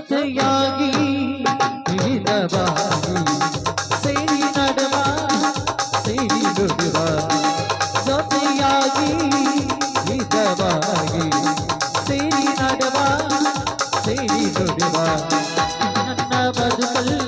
ಜೊತೆಯಾಗಿ ನೀನವಾಗಿ ಸೇರಿ ನಡುವ ಸೇರಿ ನುಡುವ ಜೊತೆಯಾಗಿ ನಿಜವಾಗಿ ಸೇರಿ ನಡುವ ಸೇರಿ ನುಡುವ ನನ್ನ ಬದುಕಲ್ಲ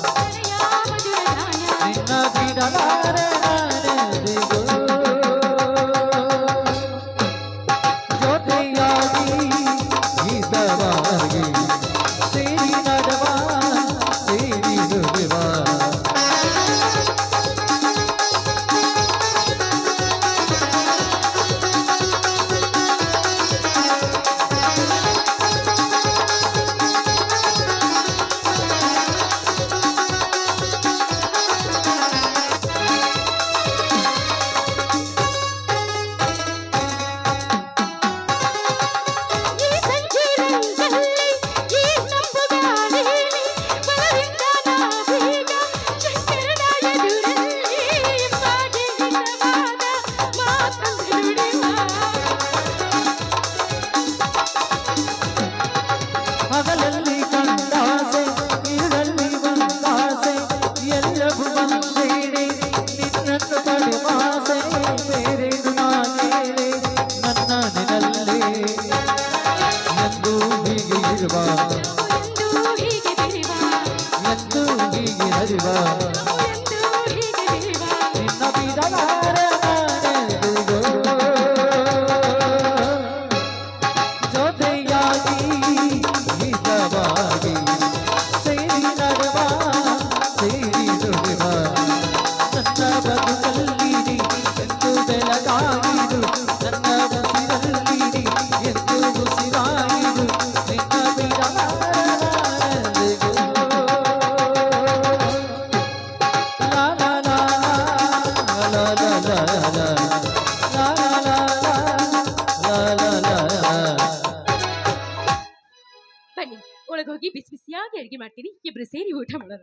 ಹರಿವಾ ಎಂದು ಹೀಗೆ ಹರಿವಾ ನಿನ್ನ ಬೀದಗಾರ ಜೊತೆಯಾಗಿ ಹಿತವಾಗಿ ಸೇರಿ ನಡುವ ಸೇರಿ ದುಡಿವ ನನ್ನ ಬದುಕಲ್ಲಿರಿ ಎಂದು ಬೆಳಗಾಗಿರು ನನ್ನ ಉಸಿರಲ್ಲಿರಿ ಎಂದು ಉಸಿರಾಗಿ ಒಳಗೋಗಿ ಬಿಸಿ ಬಿಸಿಯಾಗಿ ಅಡುಗೆ ಮಾಡ್ತೀನಿ ಇಬ್ಬರು ಸೇರಿ ಊಟ ಮಾಡೋಣ